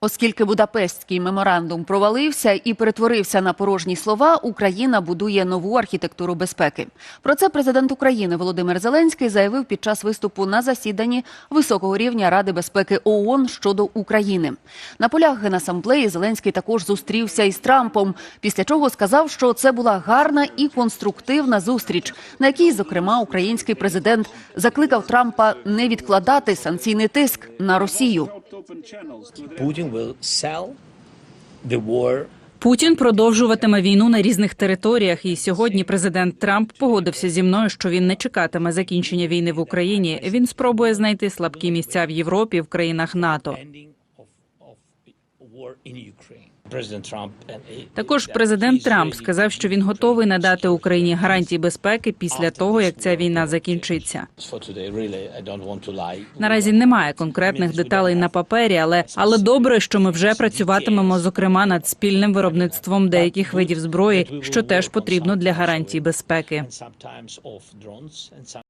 Оскільки Будапештський меморандум провалився і перетворився на порожні слова, Україна будує нову архітектуру безпеки. Про це президент України Володимир Зеленський заявив під час виступу на засіданні високого рівня Ради безпеки ООН щодо України. На полях генасамблеї Зеленський також зустрівся із Трампом, після чого сказав, що це була гарна і конструктивна зустріч, на якій, зокрема, український президент закликав Трампа не відкладати санкційний тиск на Росію. Putin will sell the war Путін продовжуватиме війну на різних територіях. І сьогодні президент Трамп погодився зі мною, що він не чекатиме закінчення війни в Україні. Він спробує знайти слабкі місця в Європі, в країнах НАТО. Також президент Трамп сказав, що він готовий надати Україні гарантії безпеки після того, як ця війна закінчиться. Наразі немає конкретних деталей на папері, але але добре, що ми вже працюватимемо зокрема над спільним виробництвом деяких видів зброї, що теж потрібно для гарантій безпеки.